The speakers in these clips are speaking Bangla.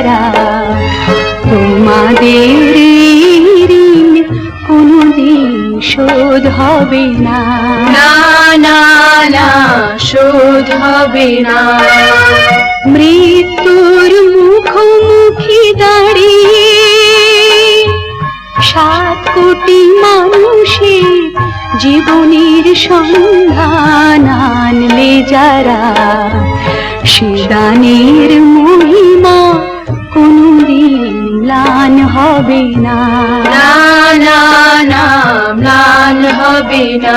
যারা তোমাদের ঋণ কোনদিন শোধ হবে না। না না শোধ হবে না। মৃত্যুর মুখোমুখি দাঁড়িয়ে সাত কোটি মানুষের জীবনের সন্ধান আনলে যারা শিদানের মহিমা হবে না। না না না ম্লান হবে না।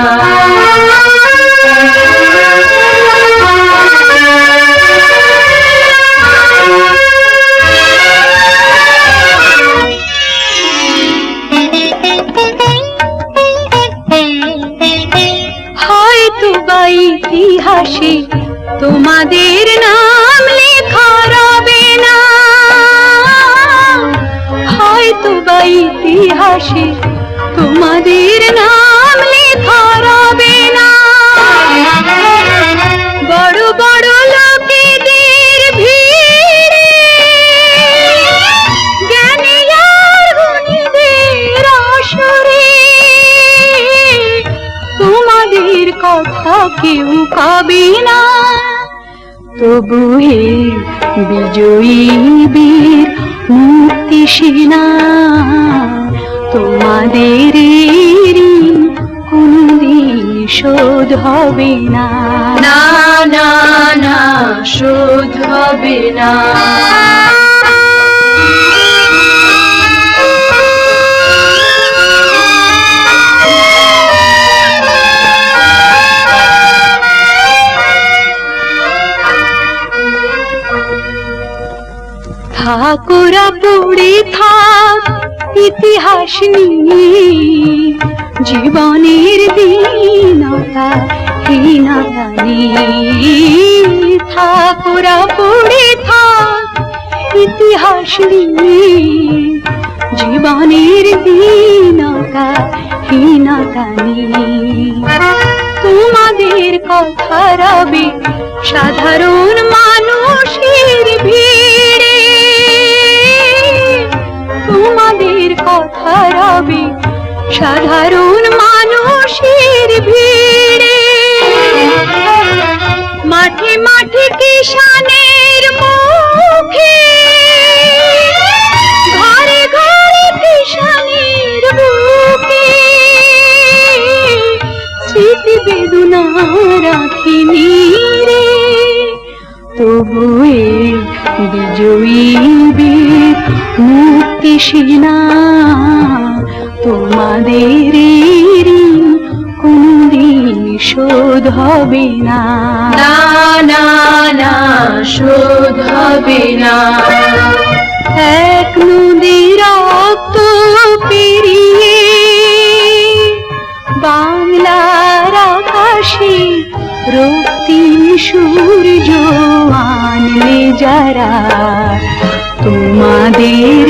হয়তো বা ইতিহাসে তোমাদের নাম লেখা রবে না। হয়তো বা ইতিহাসে তোমাদের নাম লেখা রবে না। বড় বড় লোকেদের ভিড়ে জ্ঞানী আর গুণীদের আসরে। তোমাদের কথা কেউ পাবে না। তবু হে বিজয়ী বীর মুক্তি সেনা তোমাদের ঋণ কোনদিন শোধ হবে না। না না না শোধ হবে না। ঠাকুরা পড়ে থাক ইতিহাস নিয়ে। জীবনের দীনতা হীনতা নিয়ে। ঠাকুরা পড়ে থাক ইতিহাস নিয়ে। জীবনের দীনতা হীনতা নিয়ে। তোমাদের কথা রবে সাধারণ সাধারণ মানুষের ভিড়ে। মাঠে মাঠে কিষানের মুখে। ঘরে ঘরে কিষানের বুকে। স্মৃতি বেদনা রাখিনি রে। তবু বিজয়ী বীর মুক্তি সেনা তোমাদের ঋণ কোনদিন শোধ হবে না। না না না শোধ হবে না। এক নদী রক্ত পেরিয়ে বাংলার আকাশে রক্তিম সূর্য আনলে যারা তোমাদের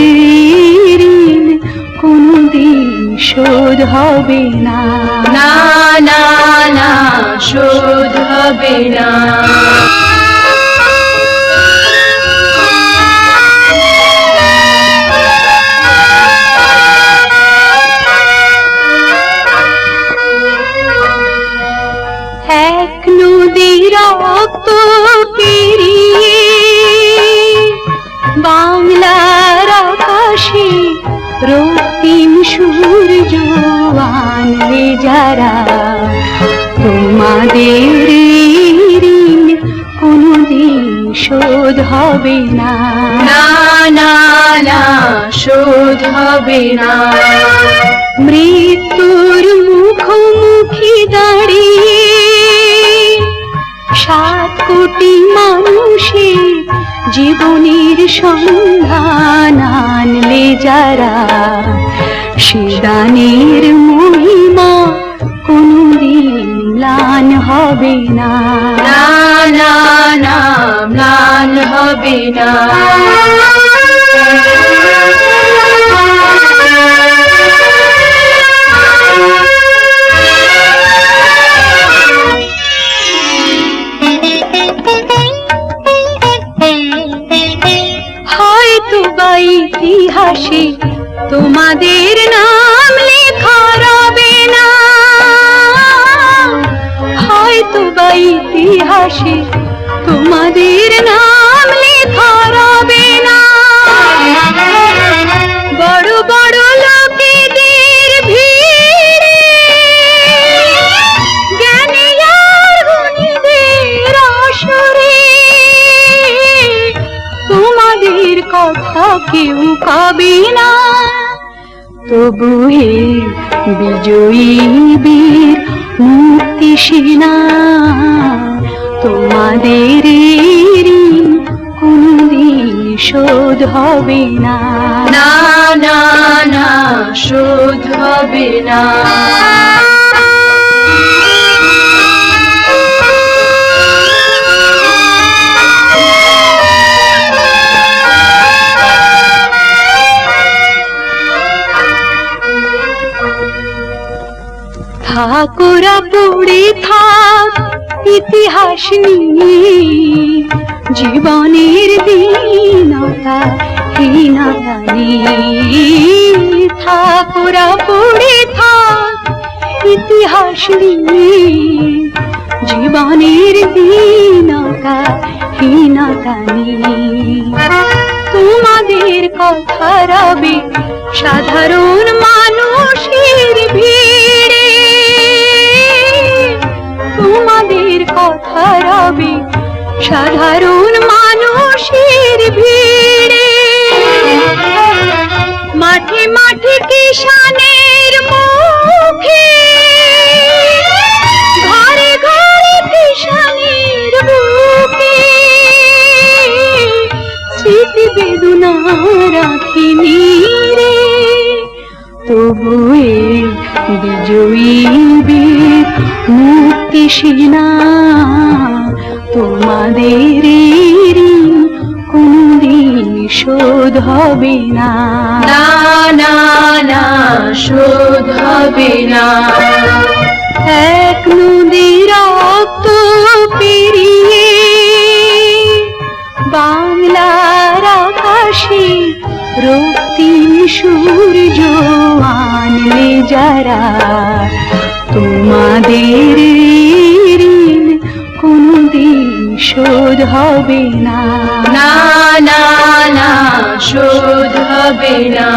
শোধ হবে না। না না না শোধ হবে না। রক্তিম সূর্য আনলে যারা তোমাদের ঋণ কোনদিন শোধ হবে না। না না না শোধ হবে না। মৃত্যুর মুখোমুখি দাঁড়িয়ে সাত কোটি মানুষের জীবনের সন্ধান যারা দানের মহিমা কোনদিন ম্লান হবে না। না না না ম্লান হবে না। তোমাদের নাম লেখা রবে না। হয়তো বা ইতিহাসে তোমাদের নাম লেখা রবে না। বড় বড় লোকেদের ভিড়ে জ্ঞানী আর গুণীদের আসরে। তোমাদের কথা কেউ কবি না। তবু হে বিজয়ী বীর, মুক্তি সেনা, তোমাদের কোনদিন শোধ হবে না না না, শোধ হবে না। ঠাকুরা পড়ে থাক ইতিহাস নিয়ে। জীবনের দীনতা হীনতা নিয়ে ঠাকুরা পড়ে থাক ইতিহাস নিয়ে। জীবনের দীনতা হীনতা নিয়ে তোমাদের কথা রবে সাধারণ মানুষের ভিড়ে। সাধারণ মানুষের ভিড়ে। মাঠে মাঠে কিষানের মুখে। ঘরে ঘরে কিষানের বুকে। স্মৃতি বেদনা রাখিনি রে তবু বিজয়ী বীর মুক্তি সেনা তোমাদের ঋণ কোনদিন শোধ হবে না। না না না শোধ হবে না। এক নদী রক্ত পেরিয়ে বাংলার আকাশে রক্তিম সূর্য আনলে যারা শোধ হবে না। না না না শোধ হবে না।